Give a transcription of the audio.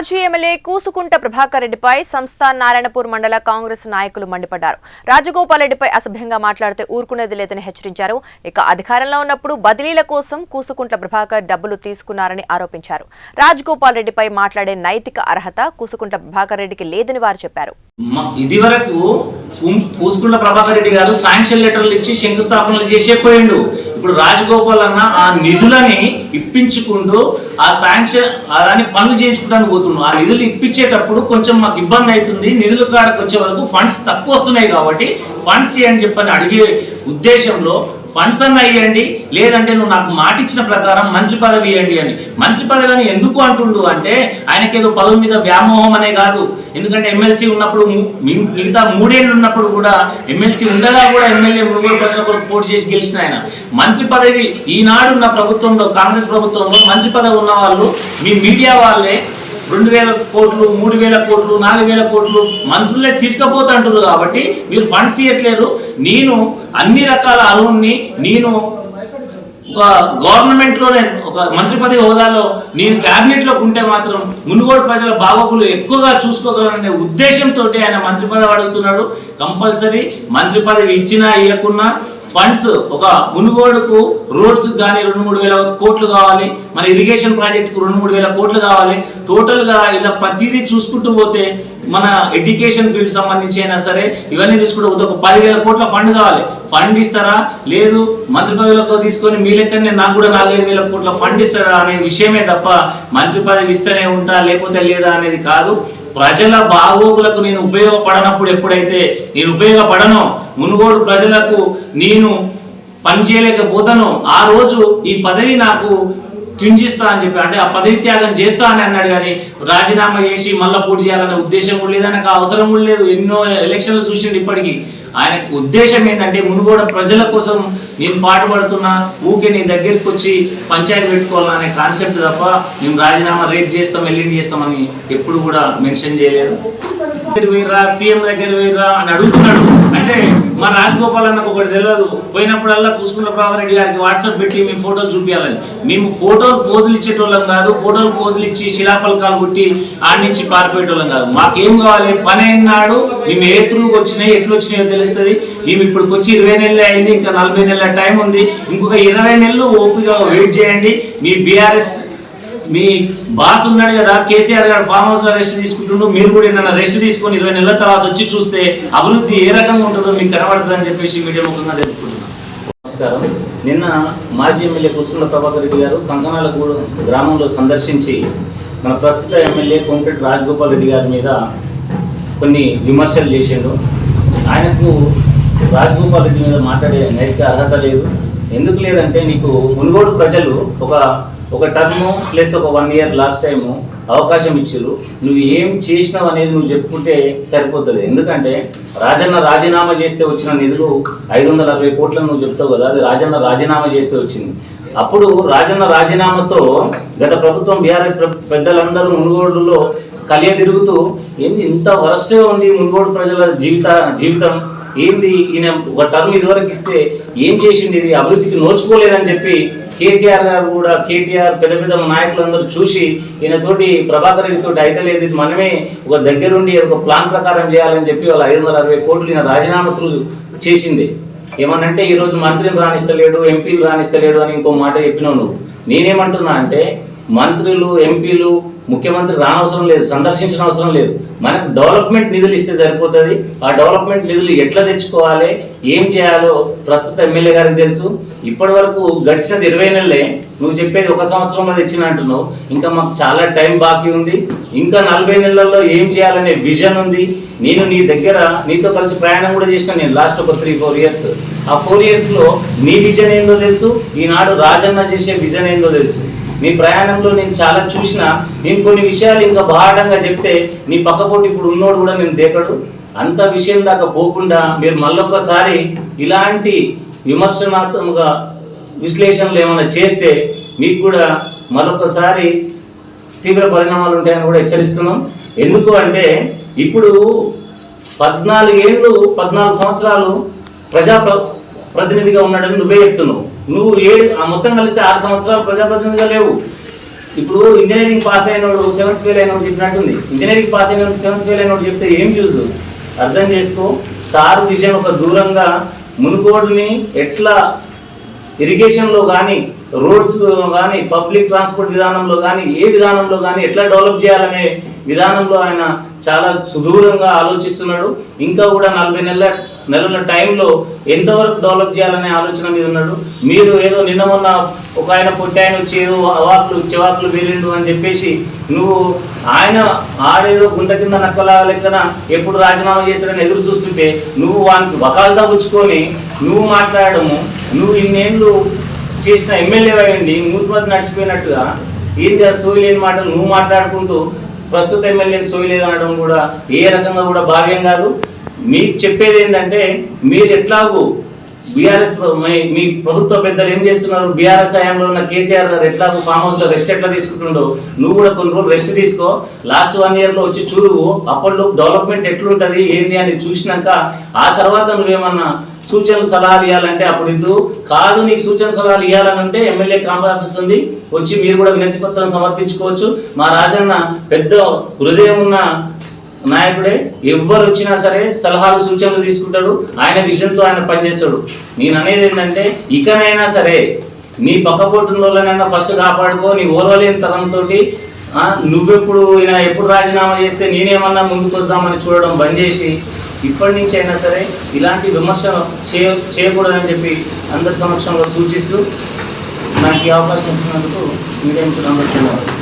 మాజీ ఎమ్మెల్యే కూసుకుంట ప్రభాకర్ రెడ్డిపై సంస్థ నారాయణపూర్ మండల కాంగ్రెస్ నాయకులు మండిపడ్డారు. రాజగోపాల్ రెడ్డిపై అసభ్యంగా మాట్లాడితే ఊరుకునేది లేదని హెచ్చరించారు. ఇక అధికారంలో ఉన్నప్పుడు బదిలీల కోసం కూసుకుంట్ల ప్రభాకర్ డబ్బులు తీసుకున్నారని ఆరోపించారు. రాజగోపాల్ రెడ్డిపై మాట్లాడే నైతిక అర్హత కూసుకుంట్ల ప్రభాకర్ రెడ్డికి లేదని వారు చెప్పారు. ఇది వరకు పూసుకున్న ప్రభాకర్ రెడ్డి గారు శాంక్షన్ లెటర్లు ఇచ్చి శంకుస్థాపనలు చేసే పోయిండు. ఇప్పుడు రాజగోపాల్ అన్న ఆ నిధులని ఇప్పించుకుంటూ ఆ శాంక్షన్ అలాని పనులు చేయించుకోవడానికి పోతున్నాం. ఆ నిధులు ఇప్పించేటప్పుడు కొంచెం మాకు ఇబ్బంది అవుతుంది. నిధుల కాడకు వచ్చే వరకు ఫండ్స్ తక్కువ వస్తున్నాయి కాబట్టి ఫండ్స్ అని చెప్పని అడిగే ఉద్దేశంలో ఫండ్స్ అన్న ఇవ్వండి లేదంటే నువ్వు నాకు మాట ఇచ్చిన ప్రకారం మంత్రి పదవి ఇవ్వండి అని. మంత్రి పదవి అని ఎందుకు అంటుండు అంటే ఆయనకి ఏదో పదవి మీద వ్యామోహం అనే కాదు. ఎందుకంటే ఎమ్మెల్సీ ఉన్నప్పుడు మిగతా మూడేళ్ళు ఉన్నప్పుడు కూడా ఎమ్మెల్సీ ఉండగా కూడా ఎమ్మెల్యే ముగ్గురు ప్రజల కొరకు పోటీ చేసి గెలిచిన ఆయన. మంత్రి పదవి ఈనాడు ఉన్న ప్రభుత్వంలో కాంగ్రెస్ ప్రభుత్వంలో మంత్రి పదవి ఉన్న వాళ్ళు మీ మీడియా వాళ్ళే. రెండు వేల కోట్లు మూడు వేల కోట్లు నాలుగు వేల కోట్లు మంత్రులే తీసుకుపోతుంటారు కాబట్టి మీరు ఫండ్స్ ఇవ్వట్లేరు నేను అన్ని రకాల అరువుని నేను ఒక గవర్నమెంట్లోనే ఒక మంత్రి పదవి హోదాలో నేను క్యాబినెట్లో ఉంటే మాత్రం మునుగోడు ప్రజల బాగోగులు ఎక్కువగా చూసుకోగలననే ఉద్దేశంతో ఆయన మంత్రి పదవి అడుగుతున్నాడు. కంపల్సరీ మంత్రి పదవి ఇచ్చినా ఇవ్వకున్నా ఫండ్స్ ఒక మునుగోడుకు రోడ్స్ కానీ రెండు మూడు వేల కోట్లు కావాలి మన ఇరిగేషన్ ప్రాజెక్టుకు రెండు మూడు వేల కోట్లు కావాలి. టోటల్గా ఇలా ప్రతిదీ చూసుకుంటూ పోతే మన ఎడ్యుకేషన్ ఫీల్డ్ సంబంధించి అయినా సరే ఇవన్నీ తీసుకుంటూ ఒక పదివేల కోట్ల ఫండ్ కావాలి. ఫండ్ ఇస్తారా? లేదు. మంత్రి పదవులకు తీసుకొని మీ లెక్కనే నాకు కూడా నాలుగైదు వేల కోట్ల ఫండ్ ఇస్తారా అనే విషయమే తప్ప మంత్రి పదవి ఇస్తేనే ఉంటా లేకపోతే లేదా అనేది కాదు. ప్రజల బాగోగులకు నేను ఉపయోగపడనప్పుడు ఎప్పుడైతే నేను ఉపయోగపడనో మునుగోడు ప్రజలకు నేను పనిచేయలేకపోతాను. ఆ రోజు ఈ పదవి నాకు త్యుంజిస్తా అని చెప్పి అంటే ఆ పదవి త్యాగం చేస్తా అని అన్నాడు కానీ రాజీనామా చేసి మళ్ళీ పోటీ చేయాలనే ఉద్దేశం కూడా లేదు అవసరం కూడా లేదు. ఎన్నో ఎలక్షన్లు చూసిండు ఇప్పటికీ. ఆయన ఉద్దేశం ఏంటంటే మునుగోడ ప్రజల కోసం నేను పాటుపడుతున్నా ఊకే నీ దగ్గరికి వచ్చి పంచాయతీ పెట్టుకోవాలనే కాన్సెప్ట్ తప్ప మేము రాజీనామా రేపు చేస్తాం ఎల్లుండి చేస్తామని ఎప్పుడు కూడా మెన్షన్ చేయలేదు. దగ్గర సీఎం దగ్గర పోయిర్రా అని అడుగుతున్నాడు. అంటే మా రాజగోపాల్ అన్నకు ఒకటి తెలియదు. పోయినప్పుడల్లా కూసుకున్న ప్రభాకర్ రెడ్డి గారికి వాట్సాప్ పెట్టి మేము ఫోటోలు చూపించాలని మేము ఫోటోలు పోజులు ఇచ్చేటోళ్ళం కాదు ఫోటోలు పోజులు ఇచ్చి శిలాపలకాలు కొట్టి ఆడి నుంచి పారిపోయేటోళ్ళం కాదు. మాకేం కావాలి? పని అయినాడు మేము ఏ త్రూకి వచ్చినాయి ఎట్లు వచ్చినాయో తెలుస్తుంది. మేము ఇప్పుడు వచ్చి ఇరవై నెలలు అయింది ఇంకా నలభై నెలల టైం ఉంది. ఇంకొక ఇరవై నెలలు ఓపిక వెయిట్ చేయండి. మీ బీఆర్ఎస్ మీ బాస్ ఉన్నాడు కదా కేసీఆర్ గారు ఫామ్ హౌస్లో రెస్ట్ తీసుకుంటుండు. మీరు కూడా ఏదైనా రెస్ట్ తీసుకొని ఇరవై నెలల తర్వాత వచ్చి చూస్తే అభివృద్ధి ఏ రకంగా ఉంటుందో మీకు కనబడుతుంది అని చెప్పేసి మీడియా ముఖంగా తెలుపుకుంటున్నాను. నమస్కారం. నిన్న మాజీ ఎమ్మెల్యే కుసుకుల ప్రభాకర్ రెడ్డి గారు కంకనాలగూడు గ్రామంలో సందర్శించి మన ప్రస్తుత ఎమ్మెల్యే కోమటిరెడ్డి రాజగోపాల్ రెడ్డి గారి మీద కొన్ని విమర్శలు చేసిండు. ఆయనకు రాజగోపాల్ రెడ్డి మీద మాట్లాడే నైతిక అర్హత లేదు. ఎందుకు లేదంటే నీకు మునుగోడు ప్రజలు ఒక ఒక టర్మ్ ప్లస్ ఒక వన్ ఇయర్ లాస్ట్ టైం అవకాశం ఇచ్చారు నువ్వు ఏం చేసినావు అనేది నువ్వు చెప్పుకుంటే సరిపోతుంది. ఎందుకంటే రాజన్న రాజీనామా చేస్తే వచ్చిన నిధులు ఐదు వందల అరవై కోట్లను నువ్వు చెప్తావు కదా అది రాజన్న రాజీనామా చేస్తే వచ్చింది. అప్పుడు రాజన్న రాజీనామాతో గత ప్రభుత్వం బీఆర్ఎస్ పెద్దలందరూ మునుగోడులో కలియ తిరుగుతూ ఏంది ఇంత వరస్ట్గా ఉంది మునుగోడు ప్రజల జీవిత జీవితం? ఏంది ఈయన ఒక టర్మ్ ఇదివరకు ఇస్తే ఏం చేసింది ఇది? అభివృద్ధికి నోచుకోలేదని చెప్పి కేసీఆర్ గారు కూడా కేటీఆర్ పెద్ద పెద్ద నాయకులందరూ చూసి ఈయనతోటి ప్రభాకర్ రెడ్డితో అయితే లేదు ఇది మనమే ఒక దగ్గరుండి ఒక ప్లాన్ ప్రకారం చేయాలని చెప్పి వాళ్ళ ఐదు వందల అరవై కోట్లు ఈయన రాజీనామా త్రూ చేసింది. ఏమనంటే ఈరోజు మంత్రిని రాణిస్తలేడు ఎంపీలు రాణిస్తలేడు అని ఇంకో మాట చెప్పినావు నువ్వు. నేనేమంటున్నా అంటే మంత్రులు ఎంపీలు ముఖ్యమంత్రి రానవసరం లేదు సందర్శించిన అవసరం లేదు. మనకు డెవలప్మెంట్ నిధులు ఇస్తే సరిపోతుంది. ఆ డెవలప్మెంట్ నిధులు ఎట్లా తెచ్చుకోవాలి? ఏం చేయాలో ప్రస్తుత ఎమ్మెల్యే గారికి తెలుసు. ఇప్పటి వరకు గడిచినది ఇరవై నెలలే. నువ్వు చెప్పేది ఒక సంవత్సరంలో తెచ్చిన అంటున్నావు. ఇంకా మాకు చాలా టైం బాకీ ఉంది. ఇంకా నలభై నెలల్లో ఏం చేయాలనే విజన్ ఉంది. నేను నీ దగ్గర నీతో కలిసి ప్రయాణం కూడా చేసిన నేను లాస్ట్ ఒక త్రీ ఫోర్ ఇయర్స్ ఆ ఫోర్ ఇయర్స్లో నీ విజన్ ఏందో తెలుసు. ఈనాడు రాజన్న చేసే విజన్ ఏందో తెలుసు. నీ ప్రయాణంలో నేను చాలా చూసిన నేను కొన్ని విషయాలు ఇంకా బాఢంగా చెప్తే నీ పక్కపోటి ఇప్పుడు ఉన్నోడు కూడా నేను దేకడు? అంత విషయం దాకా పోకుండా మీరు మళ్ళొక్కసారి ఇలాంటి విమర్శనాత్మక విశ్లేషణలు ఏమైనా చేస్తే మీకు కూడా మరొకసారి తీవ్ర పరిణామాలు ఉంటాయని కూడా హెచ్చరిస్తున్నాం. ఎందుకు అంటే ఇప్పుడు పద్నాలుగేళ్ళు పద్నాలుగు సంవత్సరాలు ప్రజా ప్రతినిధిగా ఉన్నాడని నువ్వే చెప్తున్నావు. నువ్వు ఏ ఆ మొత్తం కలిస్తే ఆరు సంవత్సరాలు ప్రజాప్రతినిధిగా లేవు. ఇప్పుడు ఇంజనీరింగ్ పాస్ అయినోడు సెవెంత్ ఫెయిల్ అయినోడు చెప్పినట్టుంది. ఇంజనీరింగ్ పాస్ అయినోడు సెవెంత్ ఫెయిల్ అయినోడు చెప్తే ఏం యూజ్ అర్థం చేసుకో సార్ విజయం ఒక దూరంగా మునుగోడుని ఎట్లా ఇరిగేషన్లో కానీ రోడ్స్ కానీ పబ్లిక్ ట్రాన్స్పోర్ట్ విధానంలో కానీ ఏ విధానంలో కానీ ఎట్లా డెవలప్ చేయాలనే విధానంలో ఆయన చాలా సుదూరంగా ఆలోచిస్తున్నాడు. ఇంకా కూడా నలభై నెలల నెలల టైంలో ఎంతవరకు డెవలప్ చేయాలనే ఆలోచన మీద ఉన్నాడు. మీరు ఏదో నిన్న మొన్న ఒక ఆయన పొట్టి ఆయన వచ్చి ఏదో అవాకులు చెవాకులు వేలిండు అని చెప్పేసి నువ్వు ఆయన ఆడేదో గుంట కింద నక్కలా లెక్కన ఎప్పుడు రాజీనామా చేశాడని ఎదురు చూస్తుంటే నువ్వు వానికి వకాలతా పుచ్చుకొని నువ్వు మాట్లాడము నువ్వు ఇన్నేళ్ళు చేసిన ఎమ్మెల్యే అయ్యండి మూతిమతి నడిచిపోయినట్టుగా ఏంది ఆ సోయి లేని మాటలు నువ్వు మాట్లాడుకుంటూ ప్రస్తుత ఎమ్మెల్యేని సోయలేదు అనడం కూడా ఏ రకంగా కూడా భావ్యం కాదు. మీకు చెప్పేది ఏంటంటే మీరు ఎట్లాగూ బీఆర్ఎస్ మీ ప్రభుత్వ పెద్దలు ఏం చేస్తున్నారు? బీఆర్ఎస్ హయాంలో ఉన్న కేసీఆర్ గారు ఎట్లా ఫామ్ హౌస్లో రెస్ట్ ఎట్లా తీసుకుంటుండో నువ్వు కూడా కొన్ని రోజులు రెస్ట్ తీసుకో. లాస్ట్ వన్ ఇయర్లో వచ్చి చూడు అప్పట్లో డెవలప్మెంట్ ఎట్లుంటది ఏంది అని చూసినాక ఆ తర్వాత నువ్వేమన్నా సూచనలు సలహాలు ఇవ్వాలంటే అప్పుడు ఇద్దు. కాదు నీకు సూచన సలహాలు ఇవ్వాలనంటే ఎమ్మెల్యే కాంబ ఆఫీస్ ఉంది. వచ్చి మీరు కూడా వినతి పత్రం సమర్పించుకోవచ్చు. మా రాజన్న పెద్ద హృదయం ఉన్న నాయకుడే. ఎవ్వరు వచ్చినా సరే సలహాలు సూచనలు తీసుకుంటాడు. ఆయన విజన్తో ఆయన పనిచేస్తాడు. నేను అనేది ఏంటంటే ఇకనైనా సరే నీ పక్కపోటున్న ఫస్ట్ కాపాడుకో నీ ఓర్వలేని తరంతో నువ్వెప్పుడు ఈయన ఎప్పుడు రాజీనామా చేస్తే నేనేమన్నా ముందుకు వస్తామని చూడడం బంద్ చేసి ఇప్పటి నుంచి అయినా సరే ఇలాంటి విమర్శ చేయ చేయకూడదని చెప్పి అందరి సమక్షంలో సూచిస్తూ నాకు ఈ అవకాశం ఇచ్చినందుకు మీడియా మిత్రులందరికీ